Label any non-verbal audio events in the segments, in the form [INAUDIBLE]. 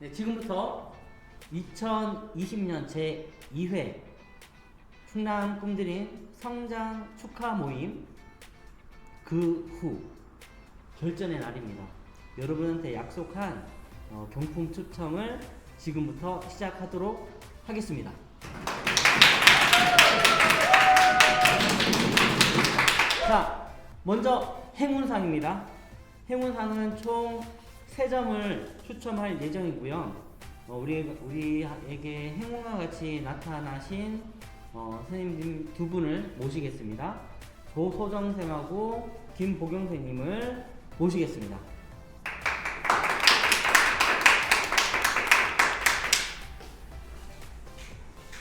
네, 지금부터 2020년 제2회 충남 꿈드림 성장 축하 모임 그 후 결전의 날입니다. 여러분한테 약속한 어, 경품 추첨을 지금부터 시작하도록 하겠습니다. 자, 먼저 행운상입니다. 행운상은 총 3점을 추첨할 예정이고요. 어, 우리, 우리에게 행운과 같이 나타나신 어, 선생님 두 분을 모시겠습니다. 조소정 쌤하고 김보경 쌤님을 모시겠습니다.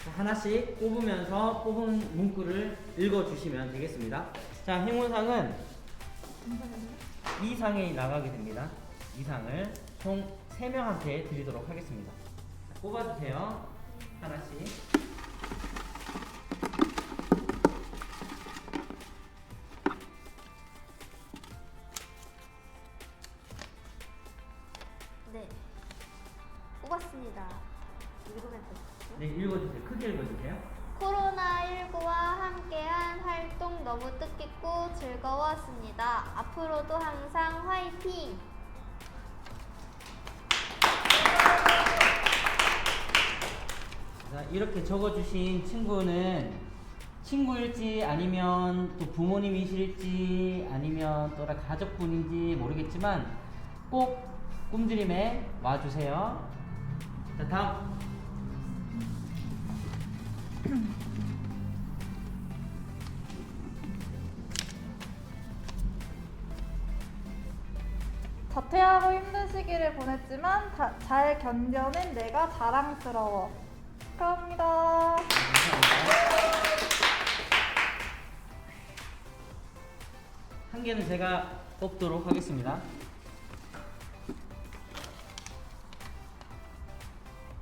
자, 하나씩 뽑으면서 뽑은 문구를 읽어주시면 되겠습니다. 자, 행운상은 이 상이 나가게 됩니다. 이 상을 총 3명한테 드리도록 하겠습니다. 자, 뽑아주세요. 하나씩. 네. 뽑았습니다. 읽으면 되죠? 네, 읽어주세요. 크게 읽어주세요. 코로나19와 함께한 활동 너무 뜻깊고 즐거웠습니다. 앞으로도 항상 화이팅! 자, 이렇게 적어주신 친구는 친구일지 아니면 또 부모님이실지 아니면 또 가족분인지 모르겠지만 꼭 꿈드림에 와주세요. 자, 다음. 자퇴하고 힘든 시기를 보냈지만 다- 잘 견뎌낸 내가 자랑스러워. 축하합니다. 한 개는 제가 뽑도록 하겠습니다.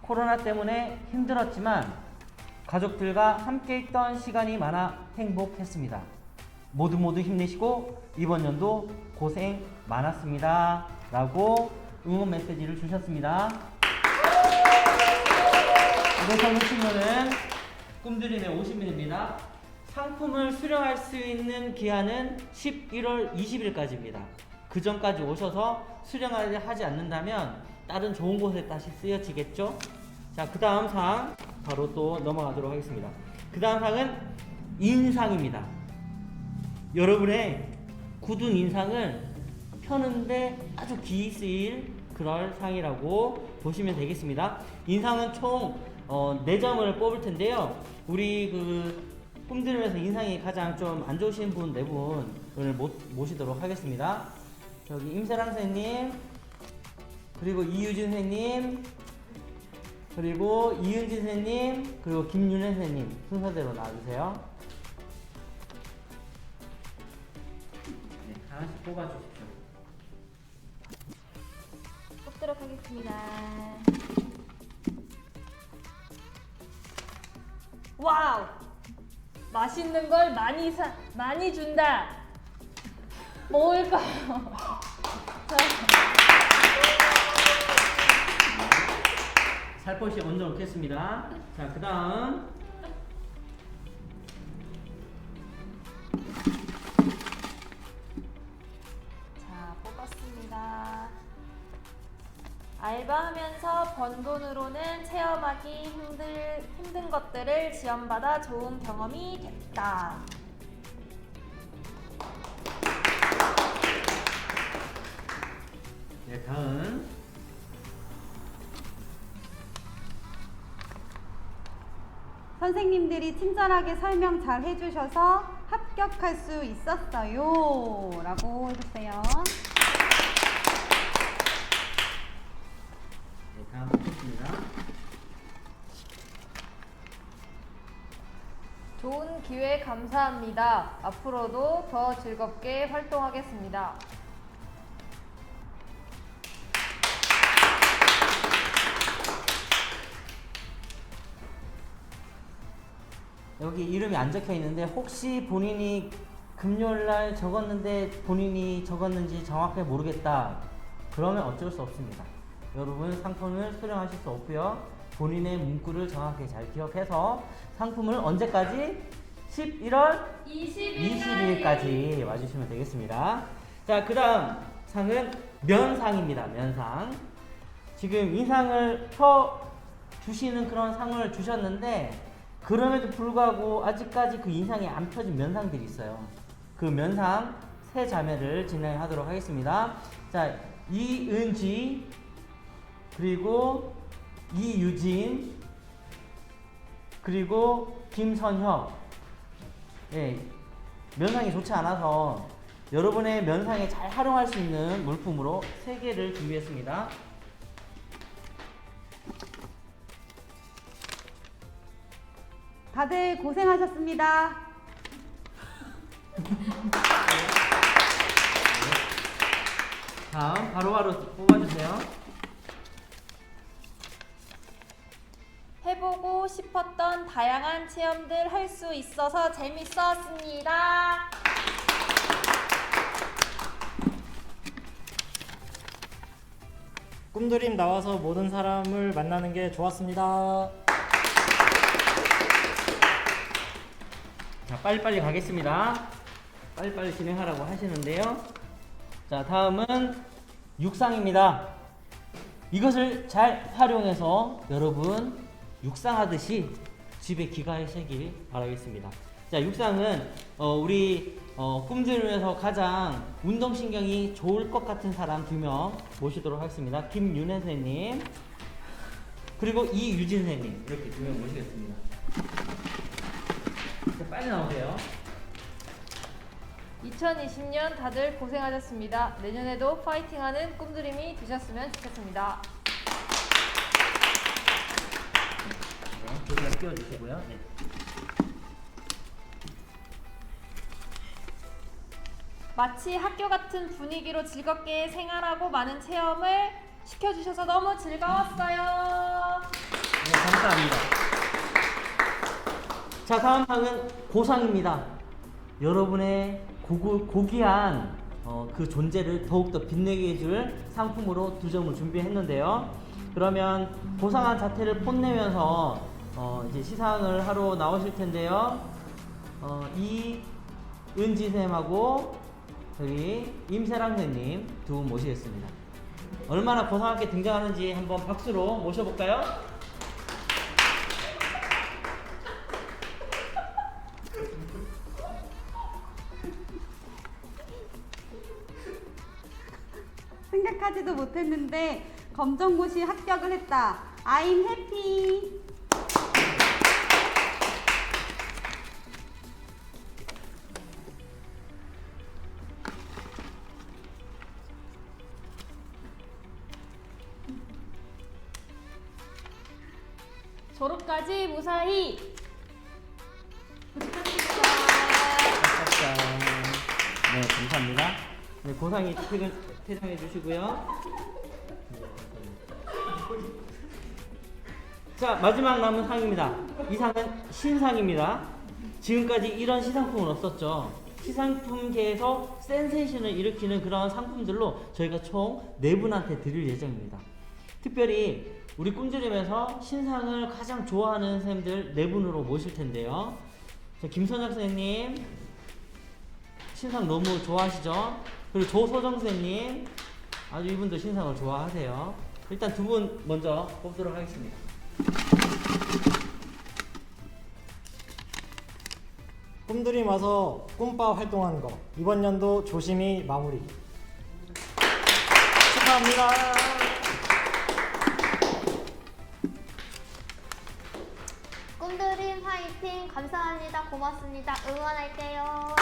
코로나 때문에 힘들었지만 가족들과 함께 있던 시간이 많아 행복했습니다. 모두 모두 힘내시고 이번 연도 고생 많았습니다. 라고 응원 메시지를 주셨습니다. 선물 친구는 꿈드림의 50일입니다. 상품을 수령할 수 있는 기한은 11월 20일까지입니다. 그 전까지 오셔서 수령을 하지 않는다면 다른 좋은 곳에 다시 쓰여지겠죠? 자, 그 다음 상 바로 또 넘어가도록 하겠습니다. 그 다음 상은 인상입니다. 여러분의 굳은 인상을 펴는데 아주 기 쓰일 그럴 상이라고 보시면 되겠습니다. 인상은 총 어, 4점을 뽑을 텐데요. 우리 그 꿈드림에서 인상이 가장 좀 안 좋으신 분 네 분을 모, 모시도록 하겠습니다. 여기 임세랑 선생님, 그리고 이유진 선생님, 그리고 이은진 선생님, 그리고 김윤혜 선생님 순서대로 나와주세요. 네, 하나씩 뽑아주십시오. 뽑도록 하겠습니다. 와우! 맛있는 걸 많이 사, 많이 준다. [LAUGHS] 자, 살포시 얹어 놓겠습니다. 자, 그 다음. 자, 뽑았습니다. 알바하면서 번 돈으로는 체험하기 힘들, 힘든 것들을 지원받아 좋은 경험이 됐다. 네, 다음. 선생님들이 친절하게 설명 잘 해주셔서 합격할 수 있었어요. 라고 해주세요. 좋은 기회 감사합니다. 앞으로도 더 즐겁게 활동하겠습니다. 여기 이름이 안 적혀 있는데 혹시 본인이 금요일 날 적었는데 본인이 적었는지 정확하게 모르겠다. 그러면 어쩔 수 없습니다. 여러분 상품을 수령하실 수 없고요. 본인의 문구를 정확하게 잘 기억해서 상품을 언제까지? 11월 20일까지 와주시면 되겠습니다. 자, 그 다음 상은 면상입니다. 면상. 지금 인상을 펴 주시는 그런 상을 주셨는데 그럼에도 불구하고 아직까지 그 인상이 안 펴진 면상들이 있어요. 그 면상 세 자매를 진행하도록 하겠습니다. 자, 이은지 그리고 이유진 그리고 김선혁 예, 면상이 좋지 않아서 여러분의 면상에 잘 활용할 수 있는 물품으로 세 개를 준비했습니다. 다들 고생하셨습니다. 다음 바로바로 뽑아주세요. 해보고 싶었던 다양한 체험들 할 수 있어서 재밌었습니다. 꿈드림 나와서 모든 사람을 만나는 게 좋았습니다. 자, 빨리빨리 가겠습니다. 빨리빨리 진행하라고 하시는데요. 자, 다음은 육상입니다. 이것을 잘 활용해서 여러분 육상하듯이 집에 귀가하시길 바라겠습니다. 자, 육상은 어, 우리 어, 꿈들면서 가장 운동신경이 좋을 것 같은 사람 두 명 모시도록 하겠습니다. 김윤혜 선생님 그리고 이유진 선생님 이렇게 두 명 모시겠습니다. 자, 빨리 나오세요. 2020년 다들 고생하셨습니다. 내년에도 파이팅하는 꿈드림이 되셨으면 좋겠습니다. 네, 조금 끼워주시고요. 네. 마치 학교 같은 분위기로 즐겁게 생활하고 많은 체험을 시켜주셔서 너무 즐거웠어요. 네, 감사합니다. 자, 다음 상은 고상입니다. 여러분의 고구, 고귀한 어, 그 존재를 더욱더 빛내게 해줄 상품으로 두 점을 준비했는데요. 그러면 고상한 자태를 뽐내면서 어, 이제 시상을 하러 나오실 텐데요. 어, 이은지 쌤하고 저기 임세랑 선생님 두 분 모시겠습니다. 얼마나 고상하게 등장하는지 한번 박수로 모셔볼까요? 생각하지도 못했는데 검정고시 합격을 했다. I'm happy. 졸업까지 무사히. 네, 감사합니다. 네, 고상이 퇴근, 퇴장해 주시고요. 자, 마지막 남은 상입니다. 이 상은 신상입니다. 지금까지 이런 시상품은 없었죠. 시상품계에서 센세이션을 일으키는 그런 상품들로 저희가 총네 분한테 드릴 예정입니다. 특별히 우리 꿈드림에서 신상을 가장 좋아하는 선생님들 네 분으로 모실 텐데요. 자, 김선혁 선생님, 신상 너무 좋아하시죠? 그리고 조소정 선생님, 아주 이분도 신상을 좋아하세요. 일단 두 분 먼저 뽑도록 하겠습니다. 꿈드림 와서 꿈바 활동하는 거 이번 연도 조심히 마무리. 축하합니다. 감사합니다 고맙습니다 응원할게요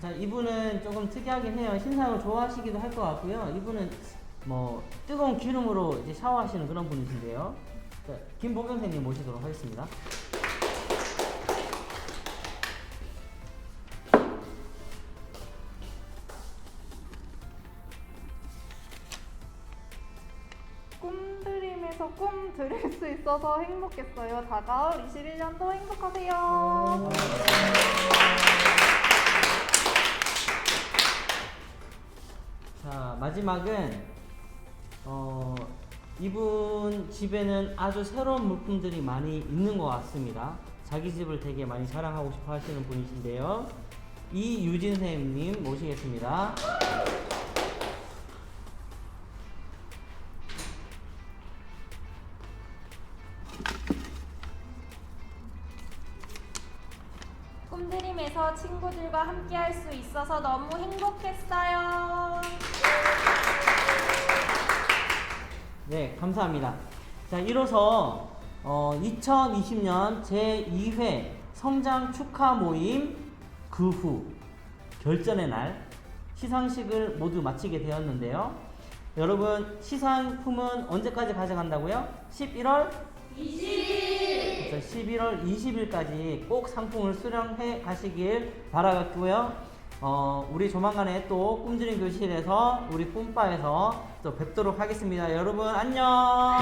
자, 이분은 조금 특이하긴 해요. 신상을 좋아하시기도 할 것 같고요. 이분은 뭐 뜨거운 기름으로 이제 샤워하시는 그런 분이신데요. 자, 김보경 선생님 모시도록 하겠습니다. 꿈드림에서 꿈 들을 수 있어서 행복했어요. 다가올 21년도 행복하세요. 자 마지막은 어, 이분 집에는 아주 새로운 물품들이 많이 있는 것 같습니다. 자기 집을 되게 많이 자랑하고 싶어 하시는 분이신데요. 이유진 선생님 모시겠습니다. 수 있어서 너무 행복했어요. 네, 감사합니다. 자, 이로써 어, 2020년 제2회 성장 축하 모임 그 후 결전의 날 시상식을 모두 마치게 되었는데요. 여러분 시상품은 언제까지 가져간다고요? 11월 20일. 11월 20일까지 꼭 상품을 수령해 가시길 바라겠고요. 어, 우리 조만간에 또 꿈드림 교실에서 우리 꿈바에서 또 뵙도록 하겠습니다. 여러분 안녕.